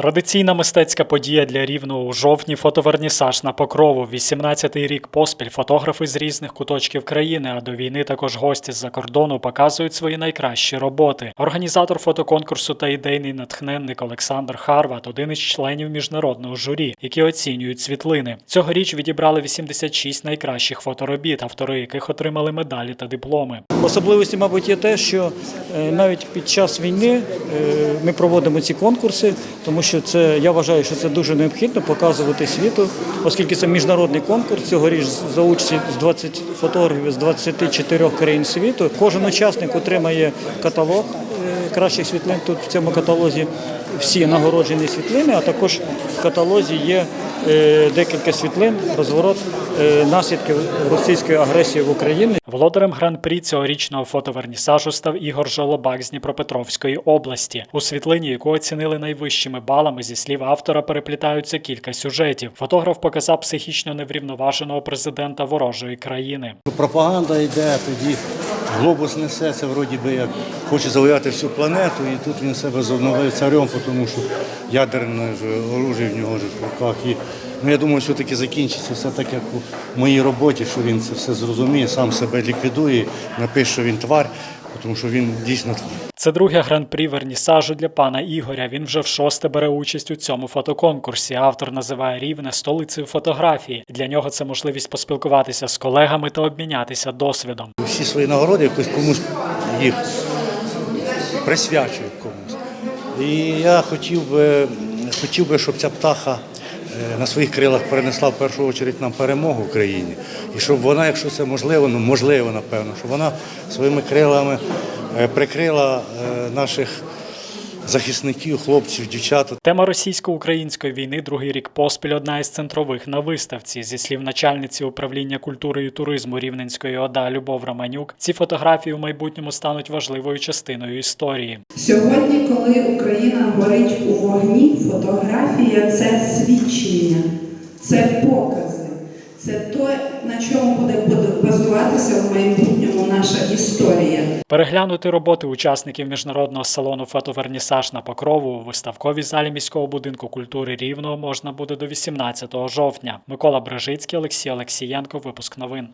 Традиційна мистецька подія для рівного у жовтні фотовернісаж на покрову. 18-й рік поспіль фотографи з різних куточків країни, а до війни також гості з-за кордону показують свої найкращі роботи. Організатор фотоконкурсу та ідейний натхненник Олександр Харват один із членів міжнародного журі, які оцінюють світлини. Цьогоріч відібрали 86 найкращих фоторобіт, автори яких отримали медалі та дипломи. Особливості, мабуть, є те, що е, навіть під час війни е, ми проводимо ці конкурси, тому що це я вважаю, що це дуже необхідно показувати світу, оскільки це міжнародний конкурс. Цьогоріч за участі з 20 фотографів з 24 країн світу. Кожен учасник отримає каталог е, кращих світлин. Тут в цьому каталозі всі нагороджені світлини, а також в каталозі є е, декілька світлин, розворот е, наслідків російської агресії в Україні. Володарем гран-прі цьогорічного фотовернісажу став Ігор Жолобак з Дніпропетровської області. У світлині, яку оцінили найвищими балами, зі слів автора, переплітаються кілька сюжетів. Фотограф показав психічно неврівноваженого президента ворожої країни. Пропаганда йде, тоді глобус несеться, вроді би як хоче завоювати всю планету, і тут він себе зобновив царем, тому що ядерне ж оружие в нього ж в руках. І, ну, я думаю, що таки закінчиться все так, як у моїй роботі, що він це все зрозуміє, сам себе ліквідує, напише, що він тварь, тому що він дійсно. Це друге гран-прі вернісажу для пана Ігоря. Він вже в шосте бере участь у цьому фотоконкурсі. Автор називає рівне столицею фотографії. Для нього це можливість поспілкуватися з колегами та обмінятися досвідом. Всі свої нагороди якось комусь їх присвячують комусь. І я хотів би, хотів би, щоб ця птаха на своїх крилах принесла в першу чергу нам перемогу в країні. І щоб вона, якщо це можливо, ну можливо, напевно, щоб вона своїми крилами е, прикрила е, наших захисників, хлопців, дівчат. Тема російсько-української війни другий рік поспіль одна із центрових на виставці. Зі слів начальниці управління культури і туризму Рівненської ОДА Любов Романюк, ці фотографії у майбутньому стануть важливою частиною історії. Сьогодні, коли Україна горить у вогні, фотографія це свідчення, це покази, це те, на чому буде базуватися в майбутньому наша історія. Переглянути роботи учасників міжнародного салону фотовернісаж на Покрову у виставковій залі міського будинку культури Рівного можна буде до 18 жовтня. Микола Брежицький, Олексій Олексієнко. Випуск новин.